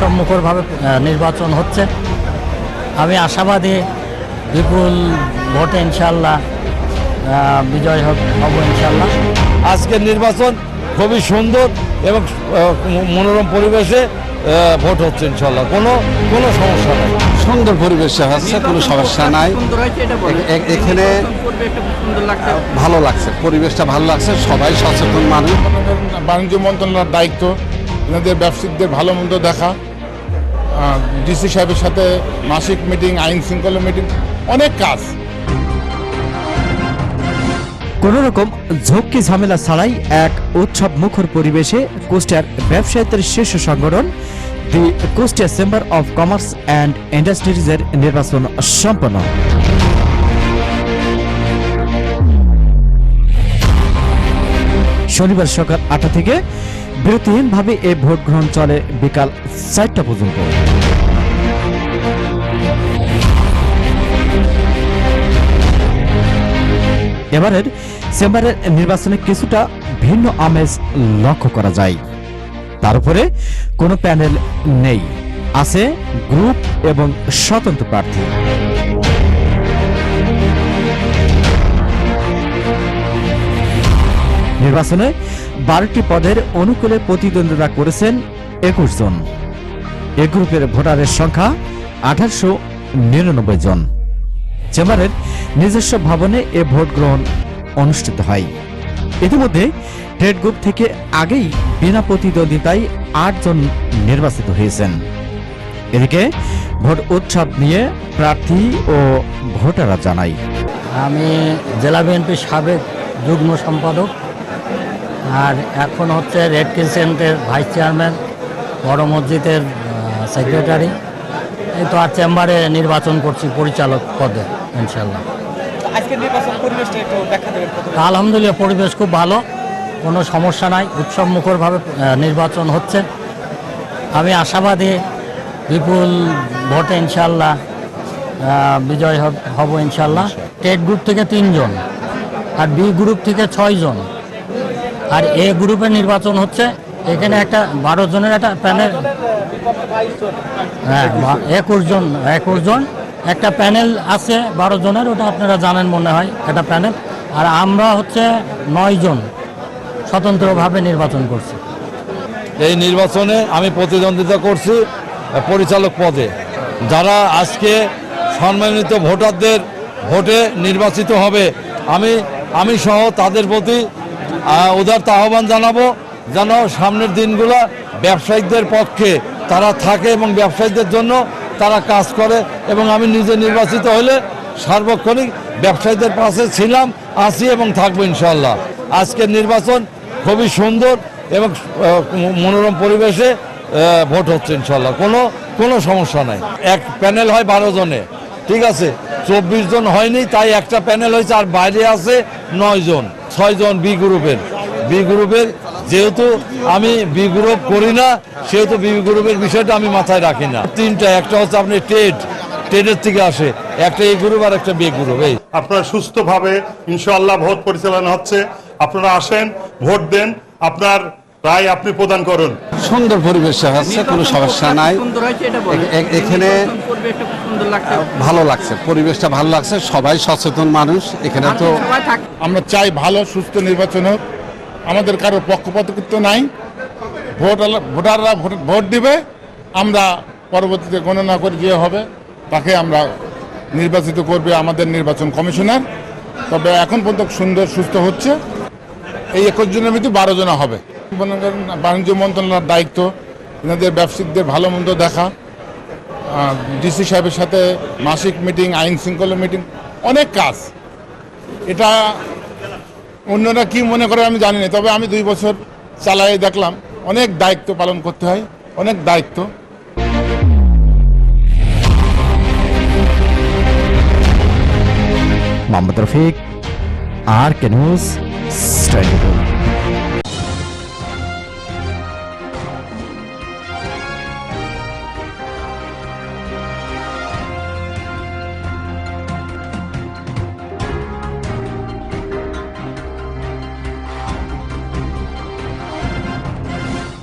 উৎসবমুখরভাবে নির্বাচন হচ্ছে। আমি আশাবাদী বিপুল ভোটে ইনশাল্লাহ বিজয় হব হব ইনশাল্লাহ আজকের নির্বাচন খুবই সুন্দর এবং মনোরম পরিবেশে ভোট হচ্ছে ইনশাল্লাহ কোনো কোনো সমস্যা নেই। সুন্দর পরিবেশে হচ্ছে কোনো সমস্যা নাই। এখানে ভালো লাগছে পরিবেশটা ভালো লাগছে সবাই সচেতন মানুষ। বাণিজ্য মন্ত্রণালয়ের দায়িত্ব এনাদের ব্যবসায়িকদের ভালো মন্দ দেখা। ডিসি সাহেবের সাথে মাসিক মিটিং, আইন শৃঙ্খলা মিটিং, অনেক কাজ। কোন রকম ঝক্কি ঝামেলা ছাড়াই এক উৎসব মুখর পরিবেশে কুষ্টিয়ার ব্যবসায়ীদের শীর্ষ সংগঠন, the Kushtia chamber of commerce and ইন্ডাস্ট্রিজের নির্বাচন সম্পন্ন। শনিবার সকাল আটটা থেকে বিরতিহীনভাবে এই ভোট গ্রহণ চলে বিকাল চারটা পর্যন্ত। এবারের চেম্বারের নির্বাচনে কিছুটা ভিন্ন আমেজ লক্ষ্য করা যায়। তার উপরে কোনো প্যানেল নেই। আছে গ্রুপ এবং স্বতন্ত্র প্রার্থী। নির্বাচনে বারোটি পদের অনুকূলে প্রতিদ্বন্দ্বিতা করেছেন একুশ জন। এ গ্রুপের ভোটারের সংখ্যা আঠারোশো নিরানব্বই জন। চেম্বারের নিজস্ব ভবনে এ ভোট গ্রহণ অনুষ্ঠিত হয়। ইতিমধ্যে ট্রেড গ্রুপ থেকে আগেই বিনা প্রতিদ্বন্দ্বিতায় আটজন নির্বাচিত হয়েছেন। এদিকে ভোট উৎসব নিয়ে প্রার্থী ও ভোটাররা জানায়। আমি জেলা বিএনপির সাবেক যুগ্ম সম্পাদক আর এখন হচ্ছে রেড ক্রিসেন্টের ভাইস চেয়ারম্যান বড় মসজিদের সেক্রেটারি এই তো আর চেম্বারে নির্বাচন করছি পরিচালক পদে ইনশাল্লাহ আলহামদুলিল্লাহ পরিবেশ খুব ভালো কোনো সমস্যা নাই উৎসব মুখরভাবে নির্বাচন হচ্ছে। আমি আশাবাদী বিপুল ভোটে ইনশাল্লাহ বিজয় হব- হব ইনশাল্লাহ টেট গ্রুপ থেকে তিনজন আর বি গ্রুপ থেকে ছয়জন। আর এ গ্রুপের নির্বাচন হচ্ছে। এখানে একটা বারো জনের একটা প্যানেল। হ্যাঁ একুশ জন একুশ জন। একটা প্যানেল আছে বারো জনের, ওটা আপনারা জানেন মনে হয়, একটা প্যানেল। আর আমরা হচ্ছে নয় জন স্বতন্ত্রভাবে নির্বাচন করছি। এই নির্বাচনে আমি প্রতিদ্বন্দ্বিতা করছি পরিচালক পদে। যারা আজকে সম্মানিত ভোটারদের ভোটে নির্বাচিত হবে, আমি আমি সহ তাদের প্রতি উদারত আহ্বান জানাব যেন সামনের দিনগুলো ব্যবসায়িকদের পক্ষে তারা থাকে এবং ব্যবসায়ীদের জন্য তারা কাজ করে এবং আমি নিজে নির্বাচিত হলে সার্বক্ষণিক ব্যবসায়ীদের পাশে ছিলাম আসি এবং থাকব ইনশাল্লাহ আজকের নির্বাচন খুবই সুন্দর এবং মনোরম পরিবেশে ভোট হচ্ছে ইনশাল্লাহ কোনো কোনো সমস্যা নাই। এক প্যানেল হয় বারো জনে, ঠিক আছে? চব্বিশ জন হয়নি, তাই একটা প্যানেল হয়েছে আর বাইরে আছে নয় জন। ছয় জন বি গ্রুপের। বি গ্রুপের যেহেতু আমি বি গ্রুপ করি না, সেহেতু বি গ্রুপের বিষয়টা আমি মাথায় রাখি না। তিনটা, একটা হচ্ছে আপনি টেট টেটের থেকে আসে। একটা এ গ্রুপ আর একটা বি গ্রুপ, এই। আপনারা সুস্থভাবে ইনশাআল্লাহ ভোট পরিচালনা হচ্ছে। আপনারা আসেন, ভোট দেন। আপনার রায় আপনি প্রদান করুন। সুন্দর পরিবেশে হচ্ছে কোনো সমস্যা নাই। এখানে ভালো লাগছে পরিবেশটা ভালো লাগছে সবাই সচেতন মানুষ এখানে তো আমরা চাই ভালো সুস্থ নির্বাচন হোক। আমাদের কারও পক্ষপাতিত্ব নাই। ভোট ভোটাররা ভোট- ভোট দিবে আমরা পরবর্তীতে গণনা করে যে হবে তাকে আমরা নির্বাচিত করবে আমাদের নির্বাচন কমিশনার। তবে এখন পর্যন্ত সুন্দর সুস্থ হচ্ছে। এই একুশ জনের ভিতরে বারো জনা হবে। বাণিজ্য মন্ত্রণালয়ের দায়িত্ব, এনাদের ব্যবসায়িকদের ভালো মন্দ দেখা ডিসি সাহেবের সাথে মাসিক মিটিং, আইন শৃঙ্খলা মিটিং, অনেক কাজ। এটা অন্যরা কি মনে করে আমি জানি না, তবে আমি দুই বছর চালাই দেখলাম, অনেক দায়িত্ব পালন করতে হয়, অনেক দায়িত্ব। Mohammad Rafiq R K news